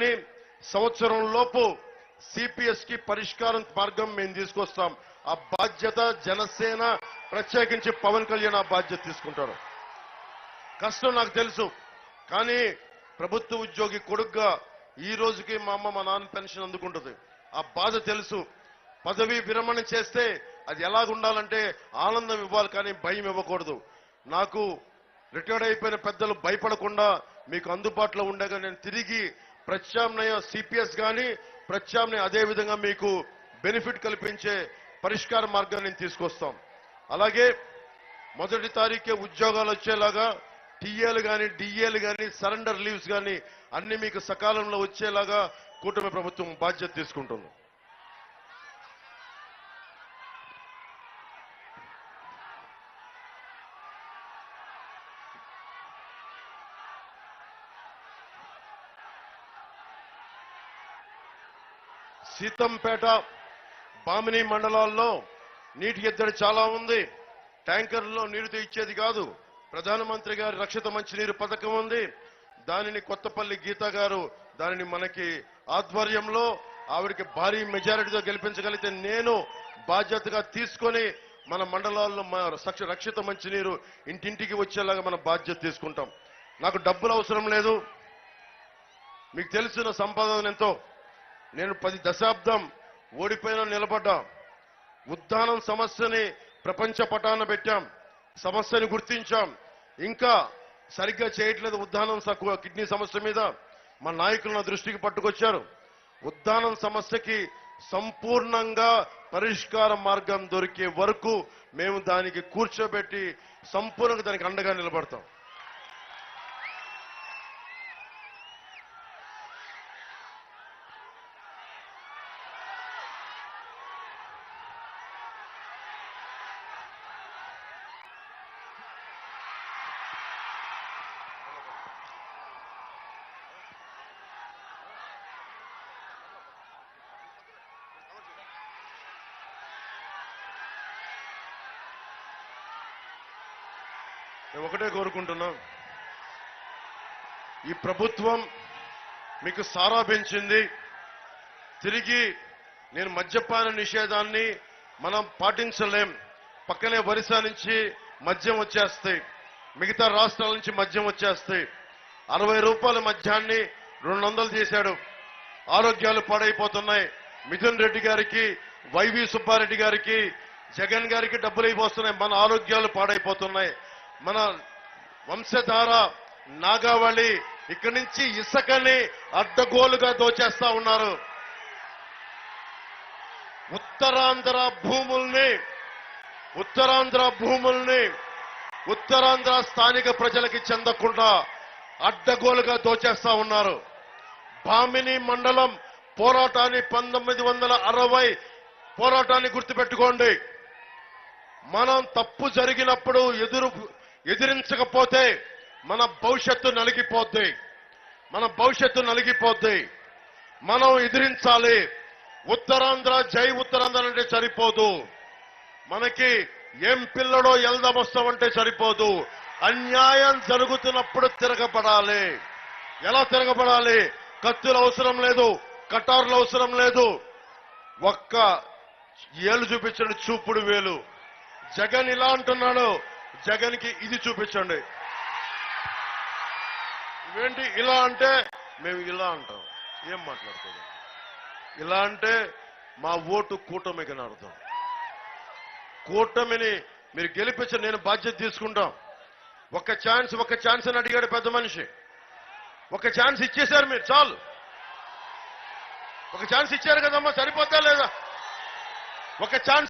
దాన్ని సంవత్సరం లోపు సిపిఎస్కి పరిష్కారం మార్గం మేము తీసుకొస్తాం. ఆ బాధ్యత జనసేన ప్రత్యేకించి పవన్ కళ్యాణ్ ఆ బాధ్యత తీసుకుంటారు. కష్టం నాకు తెలుసు. కానీ ప్రభుత్వ ఉద్యోగి కొడుగ్గా ఈ రోజుకి మా అమ్మ మా నాన్న పెన్షన్ అందుకుంటుంది. ఆ బాధ తెలుసు. పదవి విరమణ చేస్తే అది ఎలాగుండాలంటే ఆనందం ఇవ్వాలి కానీ భయం ఇవ్వకూడదు. నాకు రిటైర్డ్ అయిపోయిన పెద్దలు భయపడకుండా మీకు అందుబాటులో ఉండగా నేను తిరిగి ప్రత్యామ్నాయ సిపిఎస్ కానీ ప్రత్యామ్నాయ అదేవిధంగా మీకు బెనిఫిట్ కల్పించే పరిష్కార మార్గాన్ని నేను తీసుకొస్తాం. అలాగే మొదటి తారీఖే ఉద్యోగాలు వచ్చేలాగా టీఏలు కానీ డిఏలు కానీ సరెండర్ లీవ్స్ కానీ అన్ని మీకు సకాలంలో వచ్చేలాగా కూటమి ప్రభుత్వం బాధ్యత తీసుకుంటుంది. సీతంపేట బామిని మండలాల్లో నీటి ఎద్దడి చాలా ఉంది. ట్యాంకర్లో నీరు ఇచ్చేది కాదు. ప్రధానమంత్రి గారి రక్షిత మంచినీరు పథకం ఉంది. దానిని కొత్తపల్లి గీత గారు దానిని మనకి ఆధ్వర్యంలో ఆవిడకి భారీ మెజారిటీతో గెలిపించగలిగితే నేను బాధ్యతగా తీసుకొని మన మండలాల్లో మన రక్షిత మంచినీరు ఇంటింటికి వచ్చేలాగా మన బాధ్యత తీసుకుంటాం. నాకు డబ్బులు అవసరం లేదు. మీకు తెలిసిన సంపాదన ఎంతో. నేను పది దశాబ్దం ఓడిపోయిన నిలబడ్డా. ఉద్దానం సమస్యని ప్రపంచ పటాన పెట్టాం. సమస్యని గుర్తించాం. ఇంకా సరిగ్గా చేయట్లేదు ఉద్దానం కిడ్నీ సమస్య మీద. మా నాయకులు నా దృష్టికి పట్టుకొచ్చారు. ఉద్దానం సమస్యకి సంపూర్ణంగా పరిష్కార మార్గం దొరికే వరకు మేము దానికి కూర్చోబెట్టి సంపూర్ణంగా దానికి అండగా నిలబడతాం. నేను ఒకటే కోరుకుంటున్నా. ఈ ప్రభుత్వం మీకు సారా పెంచింది. తిరిగి నేను మద్యపాన నిషేధాన్ని మనం పాటించలేం. పక్కనే ఒరిస్సా నుంచి మద్యం వచ్చేస్తాయి. మిగతా రాష్ట్రాల నుంచి మద్యం వచ్చేస్తాయి. అరవై రూపాయల మద్యాన్ని రెండు వందలు చేశాడు. ఆరోగ్యాలు పాడైపోతున్నాయి. మిథున్ రెడ్డి గారికి వైవి సుబ్బారెడ్డి గారికి జగన్ గారికి డబ్బులు అయిపోతున్నాయి. మన ఆరోగ్యాలు పాడైపోతున్నాయి. మన వంశధార నాగావళి ఇక్కడి నుంచి ఇసుకని అడ్డగోలుగా దోచేస్తా ఉన్నారు. ఉత్తరాంధ్ర భూముల్ని ఉత్తరాంధ్ర భూముల్ని ఉత్తరాంధ్ర స్థానిక ప్రజలకి చెందకుండా అడ్డగోలుగా దోచేస్తా ఉన్నారు. భామిని మండలం పోరాటాన్ని పంతొమ్మిది వందల అరవై పోరాటాన్ని గుర్తుపెట్టుకోండి. మనం తప్పు జరిగినప్పుడు ఎదురు ఎదిరించకపోతే మన భవిష్యత్తు నలిగిపోద్ది. మన భవిష్యత్తు నలిగిపోద్ది. మనం ఎదిరించాలి. ఉత్తరాంధ్ర జై ఉత్తరాంధ్ర అంటే సరిపోదు. మనకి ఏం పిల్లడో ఎల్దం సరిపోదు. అన్యాయం జరుగుతున్నప్పుడు తిరగబడాలి. ఎలా తిరగబడాలి? కత్తులు అవసరం లేదు కటార్లు అవసరం లేదు. ఒక్క ఏలు చూపించడు చూపుడు వేలు. జగన్ ఇలా అంటున్నాడు. జగన్కి ఇది చూపించండి. ఇవేంటి ఇలా అంటే? మేము ఇలా అంటాం. ఏం మాట్లాడుతుంది ఇలా అంటే మా ఓటు కూటమికి అని అర్థం. కూటమిని మీరు గెలిపించి నేను బాధ్యత తీసుకుంటాం. ఒక ఛాన్స్ ఒక ఛాన్స్ అని అడిగాడు పెద్ద మనిషి. ఒక ఛాన్స్ ఇచ్చేశారు మీరు చాలు. ఒక ఛాన్స్ ఇచ్చారు కదమ్మా సరిపోతా లేదా? ఒక ఛాన్స్